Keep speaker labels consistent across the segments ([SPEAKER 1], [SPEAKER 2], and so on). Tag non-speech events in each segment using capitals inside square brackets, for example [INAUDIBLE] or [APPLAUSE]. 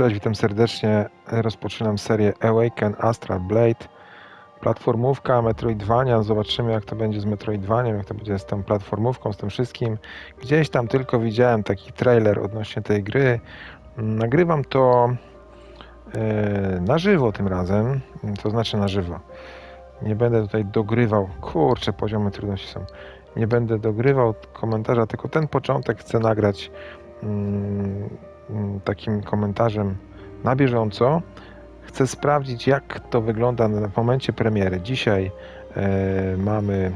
[SPEAKER 1] Cześć, witam serdecznie. Rozpoczynam serię Awaken Astral Blade. Platformówka, Metroidvania. Zobaczymy, jak to będzie z Metroidvaniem, jak to będzie z tą platformówką, z tym wszystkim. Gdzieś tam tylko widziałem taki trailer odnośnie tej gry. Nagrywam to e, na żywo tym razem, to znaczy na żywo. Nie będę tutaj dogrywał. Kurczę, poziomy trudności są. Nie będę dogrywał komentarza, tylko ten początek chcę nagrać mm, takim komentarzem na bieżąco. Chcę sprawdzić, jak to wygląda w momencie premiery. Dzisiaj e, mamy mm,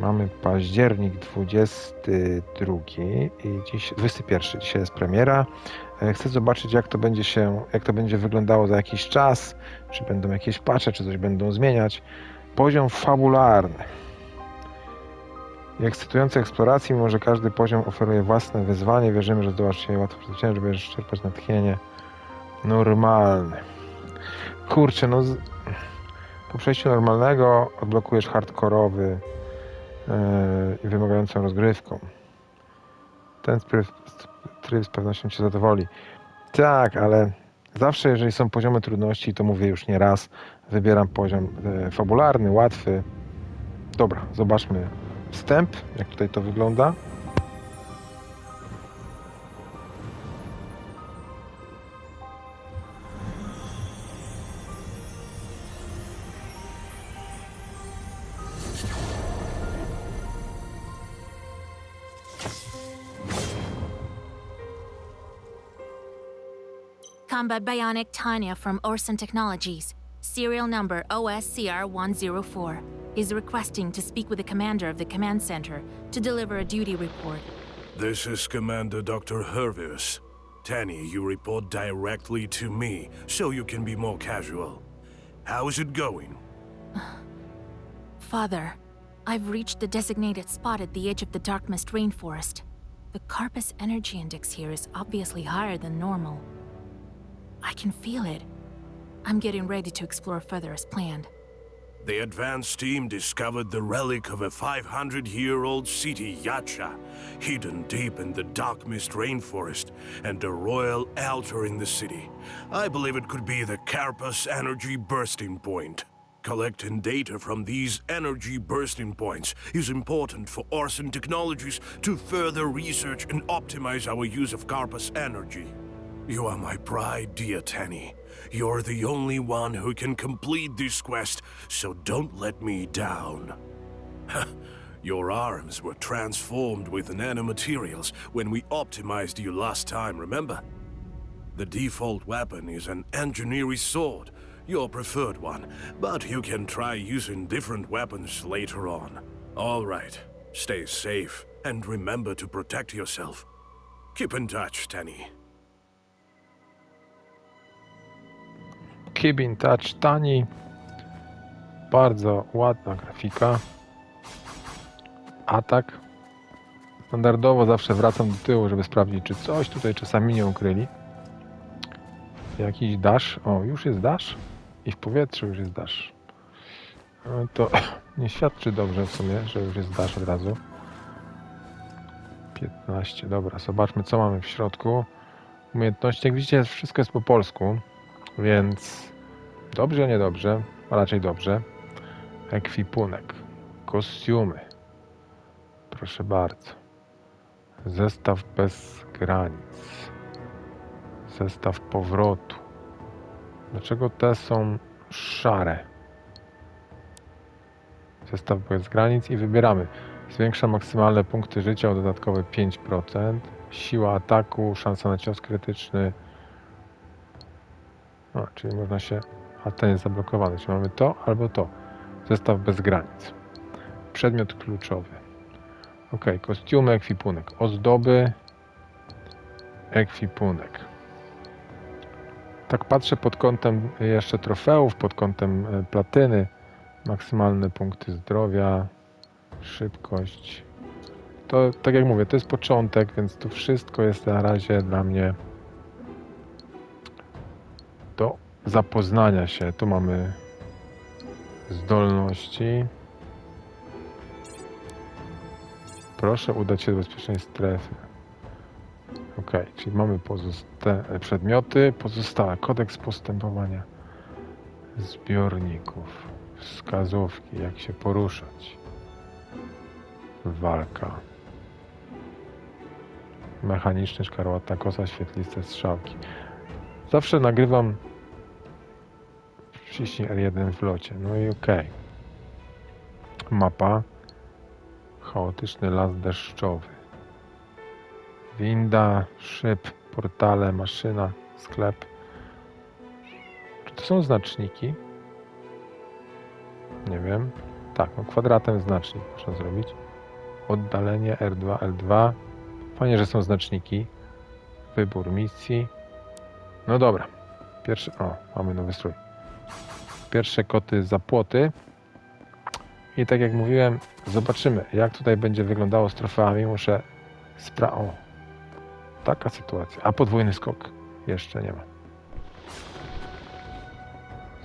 [SPEAKER 1] mamy październik 22 i dziś 21. Dzisiaj jest premiera. E, Chcę zobaczyć, jak to będzie się, jak to będzie wyglądało za jakiś czas, czy będą jakieś patche, czy coś będą zmieniać. Poziom fabularny. I ekscytujące eksploracji, mimo że każdy poziom oferuje własne wyzwanie, wierzymy, że zdołasz je łatwo przezwyciężyć, będziesz czerpać natchnienie. Normalny. Kurczę, no z... po przejściu normalnego odblokujesz hardkorowy yy, i wymagającą rozgrywką. Ten tryb, tryb z pewnością Cię zadowoli. Tak, ale zawsze jeżeli są poziomy trudności, to mówię już nie raz, wybieram poziom e, fabularny, łatwy. Dobra, zobaczmy wstęp, jak tutaj to wygląda.
[SPEAKER 2] Combat Bionic Tanya from Orson Technologies, serial number OSCR 104, is requesting to speak with the commander of the command center to deliver a duty report.
[SPEAKER 3] This is Commander Dr. Hervius. Tanny, you report directly to me, so you can be more casual. How is it going? [SIGHS]
[SPEAKER 2] Father, I've reached the designated spot at the edge of the Dark Mist Rainforest. The Carpus energy index here is obviously higher than normal. I can feel it. I'm getting ready to explore further as planned.
[SPEAKER 3] The advance team discovered the relic of a 500 year old city, Yacha, hidden deep in the dark mist rainforest, and a royal altar in the city. I believe it could be the Carpus energy bursting point. Collecting data from these energy bursting points is important for Orson Technologies to further research and optimize our use of Carpus energy. You are my pride, dear Tanny. You're the only one who can complete this quest, so don't let me down. [LAUGHS] Your arms were transformed with nanomaterials when we optimized you last time, remember? The default weapon is an engineering sword, your preferred one, but you can try using different weapons later on. All right, stay safe and remember to protect yourself. Keep in touch, Tanny.
[SPEAKER 1] Keep in touch tani. Bardzo ładna grafika. Atak. Standardowo zawsze wracam do tyłu, żeby sprawdzić, czy coś tutaj czasami nie ukryli. Jakiś dash. O, już jest dash. I w powietrzu już jest dash. No to [COUGHS] nie świadczy dobrze w sumie, że już jest dash od razu. 15, dobra, zobaczmy co mamy w środku. Umiejętności, jak widzicie, wszystko jest po polsku. Więc dobrze, niedobrze, a raczej dobrze. Ekwipunek, kostiumy. Proszę bardzo. Zestaw bez granic. Zestaw powrotu. Dlaczego te są szare? Zestaw bez granic i wybieramy. Zwiększa maksymalne punkty życia o dodatkowe 5%. Siła ataku, szansa na cios krytyczny, a, czyli można się. A ten jest zablokowany. Czyli mamy to albo to. Zestaw bez granic. Przedmiot kluczowy. Ok, kostiumy, ekwipunek. Ozdoby. Ekwipunek. Tak patrzę pod kątem jeszcze trofeów, pod kątem e, platyny. Maksymalne punkty zdrowia. Szybkość. To, tak jak mówię, to jest początek, więc to wszystko jest na razie dla mnie do zapoznania się. Tu mamy zdolności. Proszę udać się do bezpiecznej strefy. Ok, czyli mamy pozostałe przedmioty, pozostałe kodeks postępowania zbiorników, wskazówki, jak się poruszać, walka, mechaniczny szkarłata, kosa, świetliste strzałki. Zawsze nagrywam wciśnij R1 w locie, no i ok. Mapa, chaotyczny las deszczowy. Winda, szyb, portale, maszyna, sklep. Czy to są znaczniki? Nie wiem. Tak, no kwadratem znacznik można zrobić. Oddalenie R2, L2. Fajnie, że są znaczniki. Wybór misji. No dobra. Pierwszy. O, mamy nowy strój. Pierwsze koty za płoty. I tak jak mówiłem, zobaczymy, jak tutaj będzie wyglądało z trofeami. Muszę spra... O, taka sytuacja. A podwójny skok jeszcze nie ma.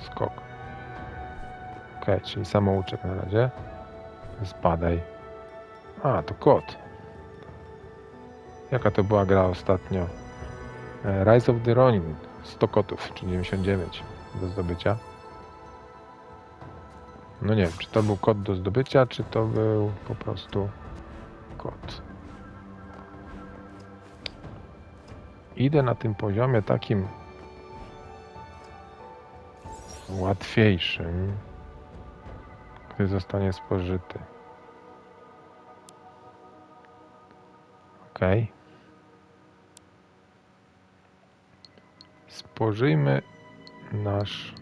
[SPEAKER 1] Skok. Ok, czyli samouczek na razie. Zbadaj. A, to kot. Jaka to była gra ostatnio? E, Rise of the Ronin. 100 kotów, czy 99 do zdobycia. No nie wiem, czy to był kod do zdobycia, czy to był po prostu kod. Idę na tym poziomie takim łatwiejszym, gdy zostanie spożyty. Ok. Spożyjmy nasz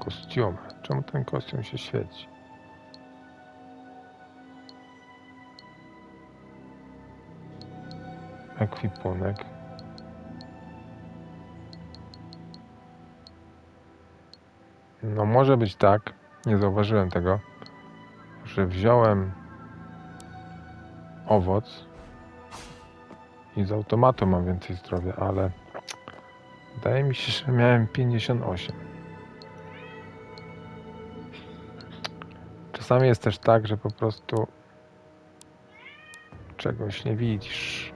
[SPEAKER 1] kostium. Czemu ten kostium się świeci? Ekwipunek. No może być tak, nie zauważyłem tego, że wziąłem owoc i z automatu mam więcej zdrowia, ale wydaje mi się, że miałem 58. Czasami jest też tak, że po prostu czegoś nie widzisz.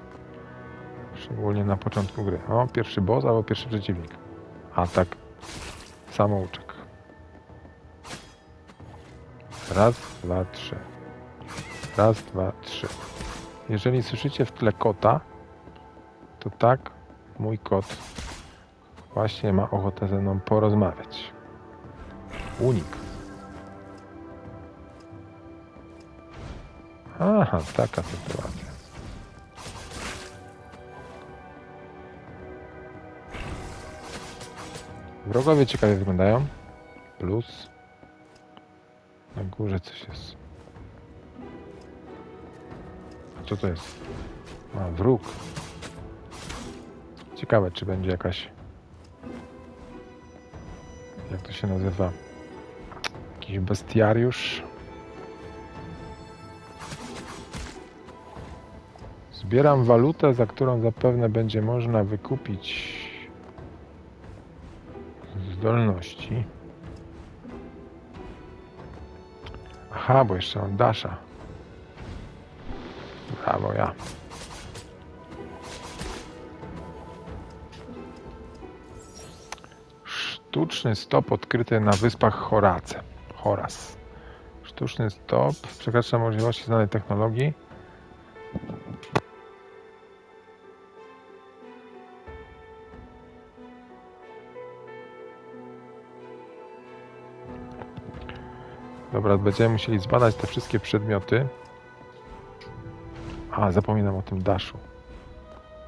[SPEAKER 1] Szczególnie na początku gry. O, pierwszy boss albo pierwszy przeciwnik. Atak. Samouczek. Raz, dwa, trzy. Raz, dwa, trzy. Jeżeli słyszycie w tle kota, to tak, mój kot właśnie ma ochotę ze mną porozmawiać. Unik. Aha, taka sytuacja. Wrogowie ciekawie wyglądają. Plus. Na górze coś jest. A co to jest? A, wróg. Ciekawe, czy będzie jakaś... Jak to się nazywa? Jakiś bestiariusz? Zbieram walutę, za którą zapewne będzie można wykupić zdolności. Aha, bo jeszcze mam Dasha. Brawo, ja. Sztuczny stop odkryty na wyspach Horace. Horas. Sztuczny stop przekracza możliwości znanej technologii. Dobra, będziemy musieli zbadać te wszystkie przedmioty. A, zapominam o tym daszu.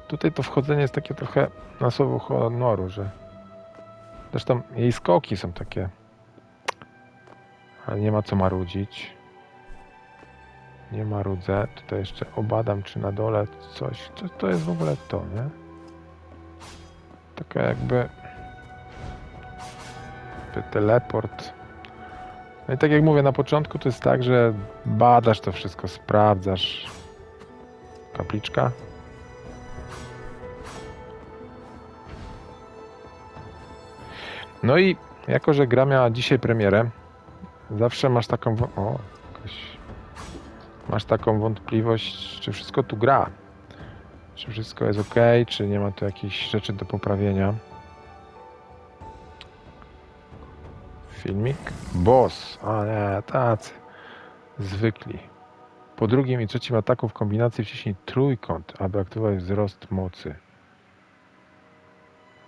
[SPEAKER 1] Tutaj to wchodzenie jest takie trochę na słowo honoru, że... Zresztą jej skoki są takie... Ale nie ma co marudzić. Nie marudzę. Tutaj jeszcze obadam, czy na dole coś... Co to jest w ogóle to, nie? Taka jakby... jakby teleport... No i tak jak mówię na początku, to jest tak, że badasz to wszystko, sprawdzasz. Kapliczka. No i jako, że gra miała dzisiaj premierę, zawsze masz taką... O, jakaś... Masz taką wątpliwość, czy wszystko tu gra. Czy wszystko jest ok, czy nie ma tu jakichś rzeczy do poprawienia? Filmik? Boss. A nie, tacy. Zwykli. Po drugim i trzecim ataku w kombinacji wciśnij trójkąt, aby aktywować wzrost mocy.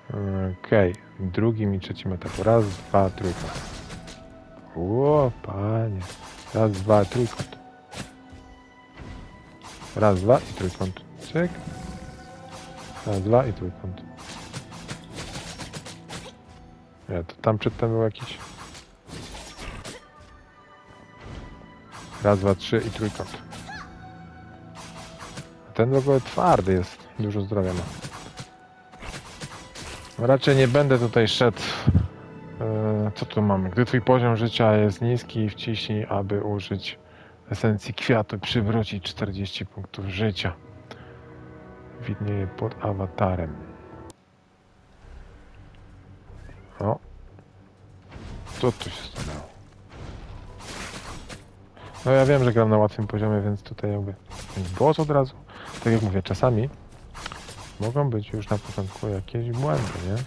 [SPEAKER 1] Okej. W drugim i trzecim ataku. Raz, dwa, trójkąt. Ło, panie. Raz, dwa, trójkąt. Raz, dwa i trójkąt. Cyk. Raz, dwa i trójkąt. Nie, to tam przedtem był jakiś... Raz, dwa, trzy i trójkąt. Ten w ogóle twardy jest. Dużo zdrowia ma. Raczej nie będę tutaj szedł. E, Co tu mamy? Gdy twój poziom życia jest niski, wciśnij, aby użyć esencji kwiatu i przywrócić 40 punktów życia. Widnieje pod awatarem. O. Co tu się stanęło? No ja wiem, że gram na łatwym poziomie, więc tutaj jakby boss od razu. Tak jak mówię, czasami mogą być już na początku jakieś błędy, nie?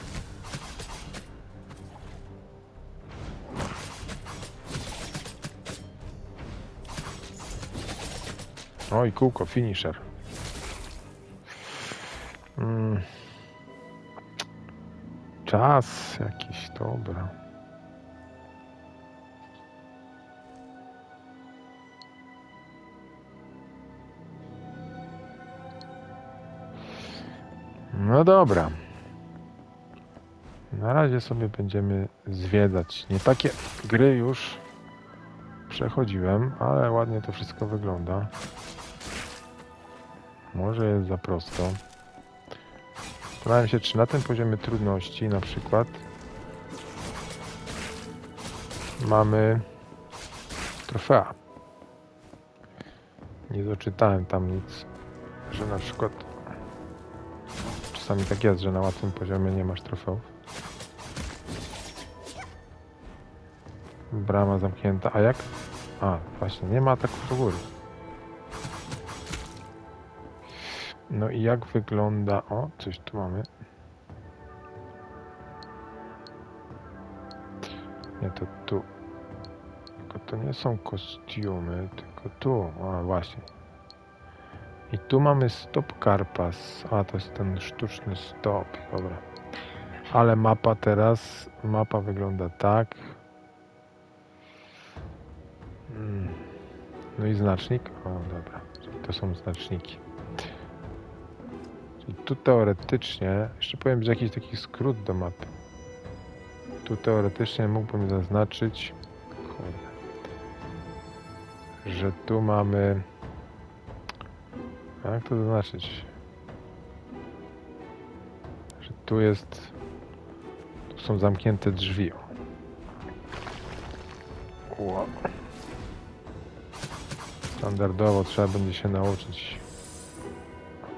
[SPEAKER 1] Oj, kółko, finisher. Mm. Czas jakiś, dobra. No dobra. Na razie sobie będziemy zwiedzać. Nie takie gry już przechodziłem, ale ładnie to wszystko wygląda. Może jest za prosto. Zastanawiam się, czy na tym poziomie trudności na przykład mamy trofea. Nie doczytałem tam nic, że na przykład czasami tak jest, że na łatwym poziomie nie masz trofeów. Brama zamknięta. A jak? A, właśnie, nie ma ataków do góry. No i jak wygląda... O, coś tu mamy. Nie, to tu. Tylko to nie są kostiumy, tylko tu. A, właśnie. I tu mamy stop karpas. A, to jest ten sztuczny stop. Dobra. Ale mapa teraz... Mapa wygląda tak. Mm. No i znacznik. O, dobra. To są znaczniki. Czyli tu teoretycznie, jeszcze powiem, że jakiś taki skrót do mapy. Tu teoretycznie mógłbym zaznaczyć, kurde, że tu mamy, jak to zaznaczyć? Że tu jest, tu są zamknięte drzwi. Wow. Standardowo trzeba będzie się nauczyć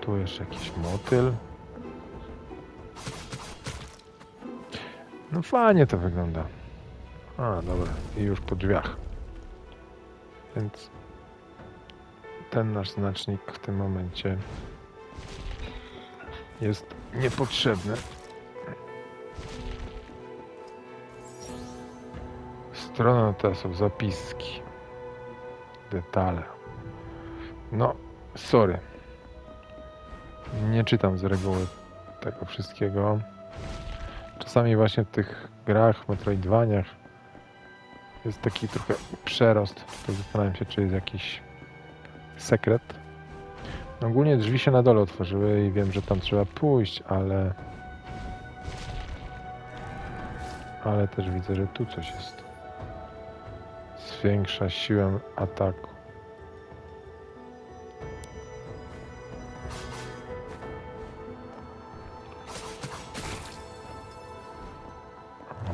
[SPEAKER 1] tu jeszcze jakiś motyl. No fajnie to wygląda. A, dobra. I już po drzwiach. Więc ten nasz znacznik w tym momencie jest niepotrzebny. Strona ta są zapiski. Detale. No, sorry. Nie czytam z reguły tego wszystkiego. Czasami właśnie w tych grach, Metroidvaniach jest taki trochę przerost. Tutaj zastanawiam się, czy jest jakiś sekret. Ogólnie drzwi się na dole otworzyły i wiem, że tam trzeba pójść, ale... Ale też widzę, że tu coś jest. Zwiększa siłę ataku.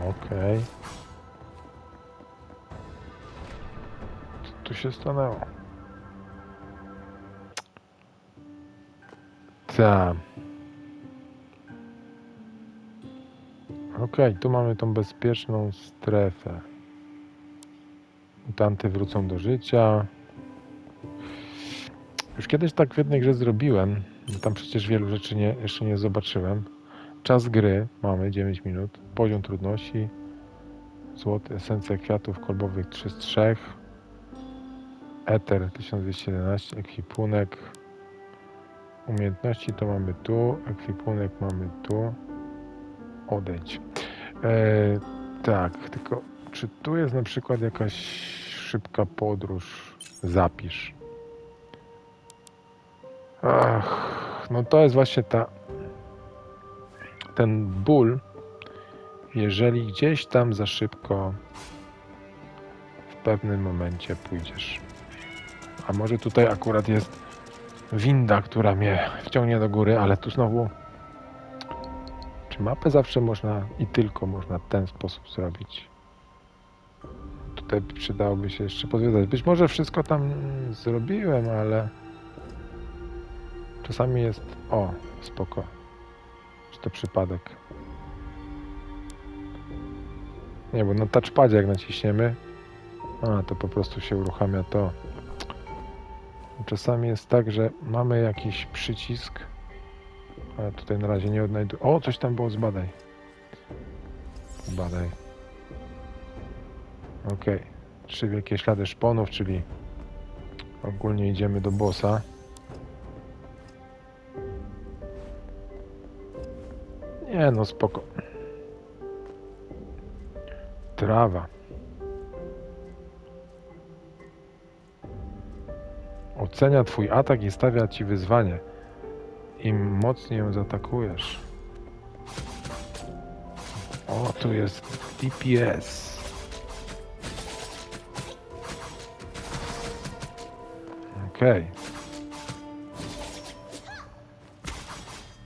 [SPEAKER 1] Okej. Co tu się stanęło? Ta. Okej, tu mamy tą bezpieczną strefę. Mutanty wrócą do życia. Już kiedyś tak w jednej grze zrobiłem. Bo tam przecież wielu rzeczy nie, jeszcze nie zobaczyłem. Czas gry mamy 9 minut. Poziom trudności. Złoty, esencja kwiatów kolbowych 3 z 3. Ether 1211, ekwipunek. Umiejętności to mamy tu, ekwipunek mamy tu. Odejdź. E, tak, tylko czy tu jest na przykład jakaś szybka podróż? Zapisz. Ach, no to jest właśnie ta ten ból, jeżeli gdzieś tam za szybko w pewnym momencie pójdziesz. A może tutaj akurat jest winda, która mnie wciągnie do góry, ale tu znowu czy mapę zawsze można i tylko można w ten sposób zrobić? Tutaj przydałoby się jeszcze podwiedzać. Być może wszystko tam zrobiłem, ale czasami jest... O, spoko. Czy to przypadek? Nie, bo na touchpadzie jak naciśniemy, a to po prostu się uruchamia to. Czasami jest tak, że mamy jakiś przycisk, ale tutaj na razie nie odnajduję. O, coś tam było, zbadaj. Zbadaj. Okej. Trzy wielkie ślady szponów, czyli ogólnie idziemy do bossa. Nie no, spoko. Trawa. Ocenia twój atak i stawia ci wyzwanie. Im mocniej ją zaatakujesz. O, tu jest DPS. Okej.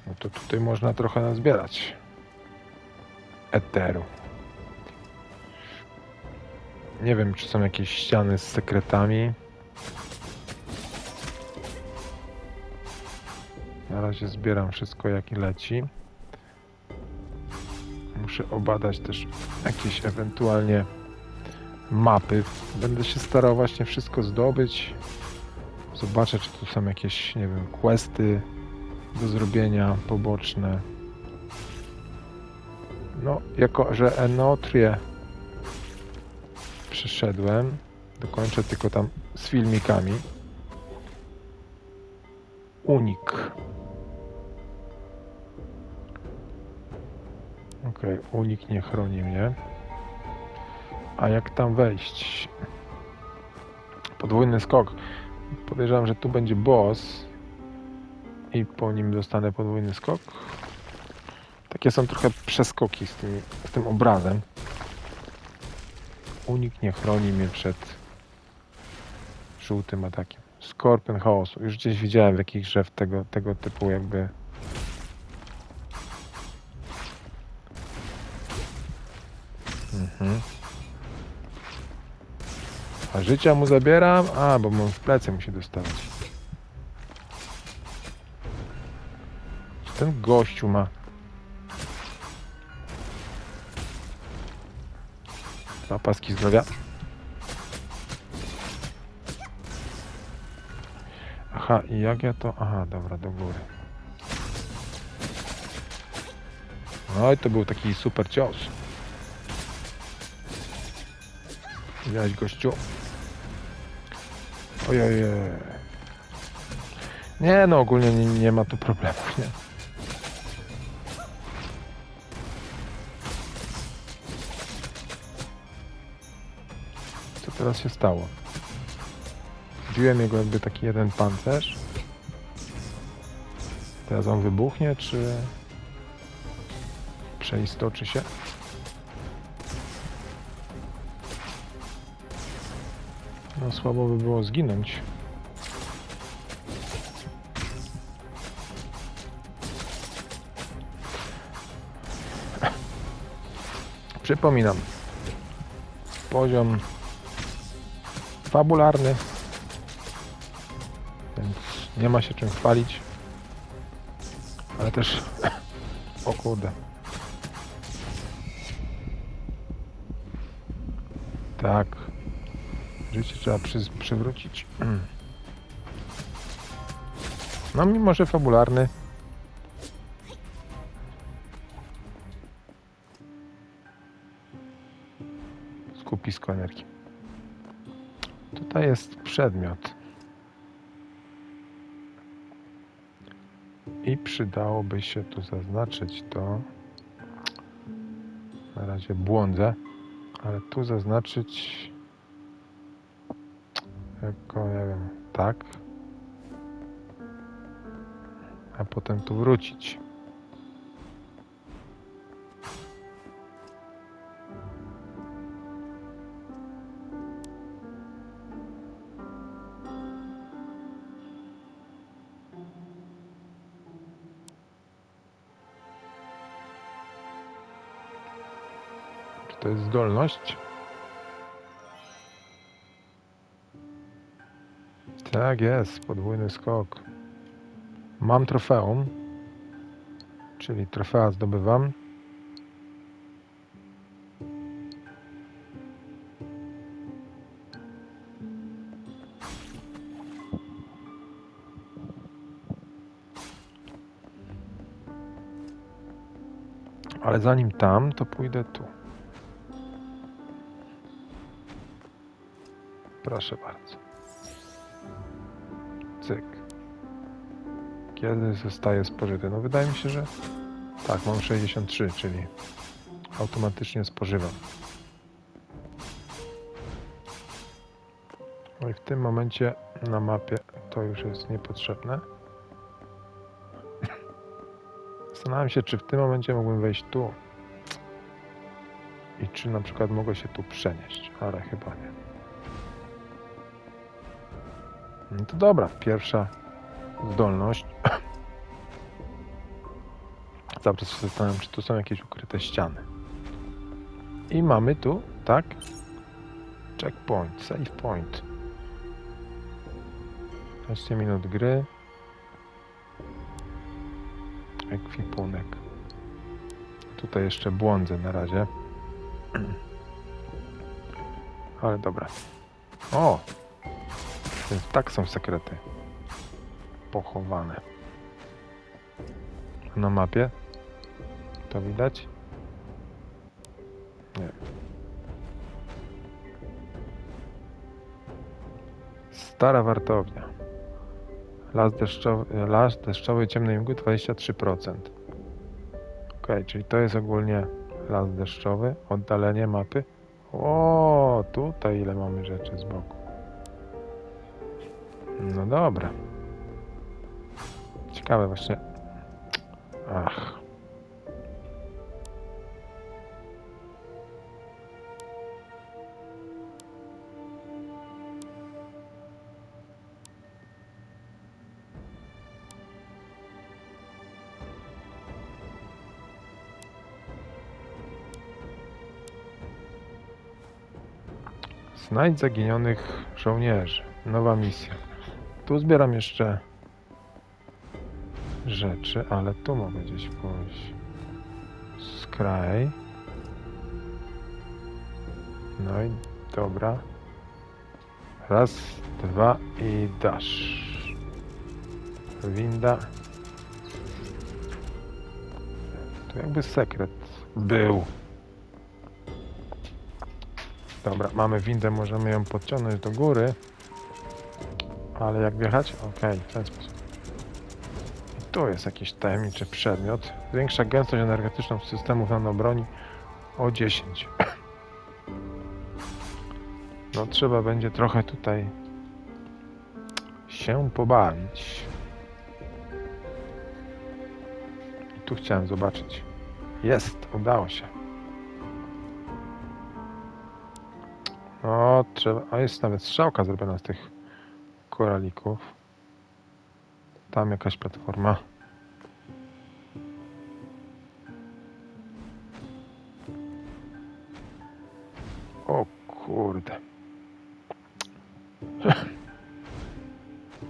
[SPEAKER 1] No to tutaj można trochę nazbierać. Eteru. Nie wiem, czy są jakieś ściany z sekretami. Na razie zbieram wszystko jak i leci. Muszę obadać też jakieś ewentualnie mapy. Będę się starał właśnie wszystko zdobyć. Zobaczę, czy tu są jakieś, nie wiem, questy do zrobienia poboczne. No, jako że Enotrię przyszedłem, dokończę tylko tam z filmikami. Unik. Okej, nie chroni mnie. A jak tam wejść? Podwójny skok. Podejrzewam, że tu będzie boss i po nim dostanę podwójny skok. Takie są trochę przeskoki z, z tym obrazem. Unik nie chroni mnie przed żółtym atakiem. Skorpion chaosu. Już gdzieś widziałem w jakichś grze w tego, tego typu jakby Mhm. A życia mu zabieram? A, bo mu w plecy musi dostawać. Ten gościu ma... Dwa paski zdrowia. Aha, i jak ja to... Aha, dobra, do góry. No i to był taki super cios. Widziałeś gościu? Ojej. Nie no, ogólnie nie, nie ma tu problemów, nie? Co teraz się stało? Zbiłem jego jakby taki jeden pancerz. Teraz on wybuchnie, czy przeistoczy się? No słabo by było zginąć. [LAUGHS] Przypominam. Poziom fabularny. Więc nie ma się czym chwalić. Ale też... [LAUGHS] O kurde. Tak. Życie trzeba przy, przywrócić. No mimo, że fabularny. Skupisko energii. Tutaj jest przedmiot. I przydałoby się tu zaznaczyć to. Na razie błądzę, ale tu zaznaczyć jako, nie wiem, tak. A potem tu wrócić. To jest zdolność? Tak jest, podwójny skok. Mam trofeum, czyli trofea zdobywam. Ale zanim tam, to pójdę tu. Proszę bardzo. Kiedy zostaje spożyty? No wydaje mi się, że tak, mam 63, czyli automatycznie spożywam. No i w tym momencie na mapie to już jest niepotrzebne. Zastanawiam się, czy w tym momencie mógłbym wejść tu. I czy na przykład mogę się tu przenieść, ale chyba nie. No to dobra, pierwsza zdolność. [COUGHS] Cały się zastanawiam, czy tu są jakieś ukryte ściany. I mamy tu, tak? Checkpoint, save point. 15 minut gry. Ekwipunek. Tutaj jeszcze błądzę na razie. [COUGHS] Ale dobra. O! Więc tak są sekrety. Pochowane. Na mapie? To widać? Nie. Stara wartownia. Las deszczowy, las deszczowy ciemnej mgły 23%. Ok, czyli to jest ogólnie las deszczowy. Oddalenie mapy. O, tutaj ile mamy rzeczy z boku. No dobra. Ciekawe właśnie. Ach. Znajdź zaginionych żołnierzy. Nowa misja. Tu zbieram jeszcze rzeczy, ale tu mogę gdzieś pójść. Skraj. No i dobra. Raz, dwa i dasz. Winda. Tu jakby sekret był. Dobra, mamy windę, możemy ją podciągnąć do góry. Ale jak wjechać? Okej, w ten sposób. Tu jest jakiś tajemniczy przedmiot. Zwiększa gęstość energetyczną systemów nanobroni o 10. No trzeba będzie trochę tutaj się pobawić. I tu chciałem zobaczyć. Jest, udało się. O, trzeba. A jest nawet strzałka zrobiona z tych koralików. Tam jakaś platforma. O kurde.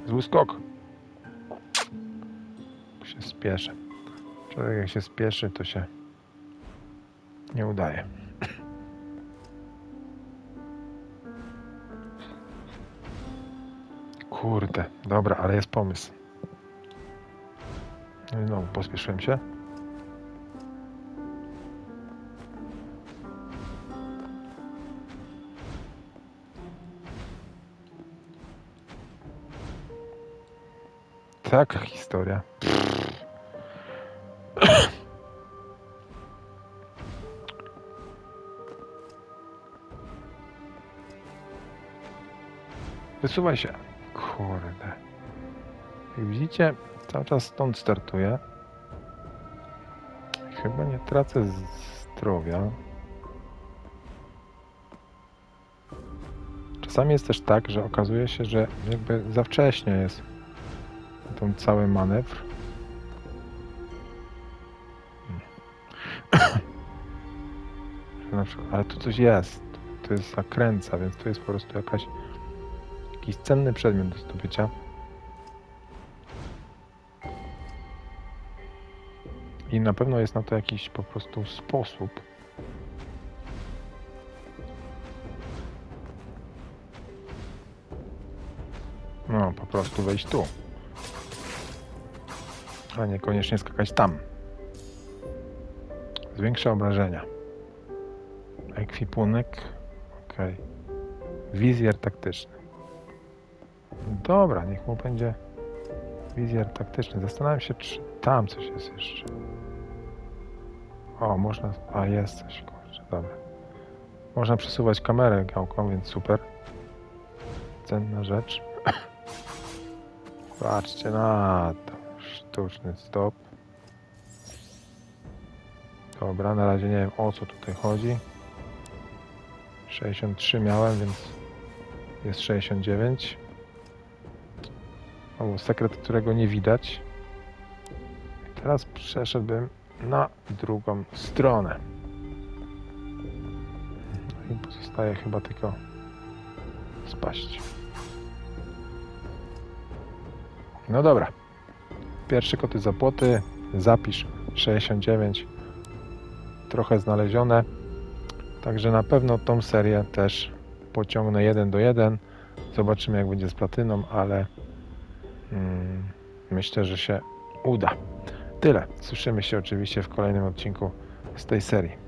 [SPEAKER 1] Zły skok. Się spieszę. Człowiek jak się spieszy, to się nie udaje. Kurde, dobra, ale jest pomysł. No, pospieszyłem się. Taka historia. Wysuwaj się. Kurde. Jak widzicie, cały czas stąd startuję. Chyba nie tracę zdrowia. Czasami jest też tak, że okazuje się, że jakby za wcześnie jest ten cały manewr. Ale tu coś jest. Tu jest zakręca, więc tu jest po prostu jakaś jakiś cenny przedmiot do zdobycia. I na pewno jest na to jakiś po prostu sposób. No, po prostu wejść tu. A niekoniecznie skakać tam. Zwiększa obrażenia. Ekwipunek. Ok. Wizjer taktyczny. Dobra, niech mu będzie wizjer taktyczny. Zastanawiam się, czy tam coś jest jeszcze. O, można. A, jest coś, kurczę, dobra. Można przesuwać kamerę gałką, więc super. Cenna rzecz. Patrzcie na to. Sztuczny stop. Dobra, na razie nie wiem o co tutaj chodzi. 63 miałem, więc jest 69. O, sekret, którego nie widać. Teraz przeszedłbym na drugą stronę. No I pozostaje chyba tylko spaść. No dobra. Pierwsze koty za płoty. Zapisz 69. Trochę znalezione. Także na pewno tą serię też pociągnę 1 do 1. Zobaczymy jak będzie z platyną, ale mm, myślę, że się uda. Tyle. Słyszymy się oczywiście w kolejnym odcinku z tej serii.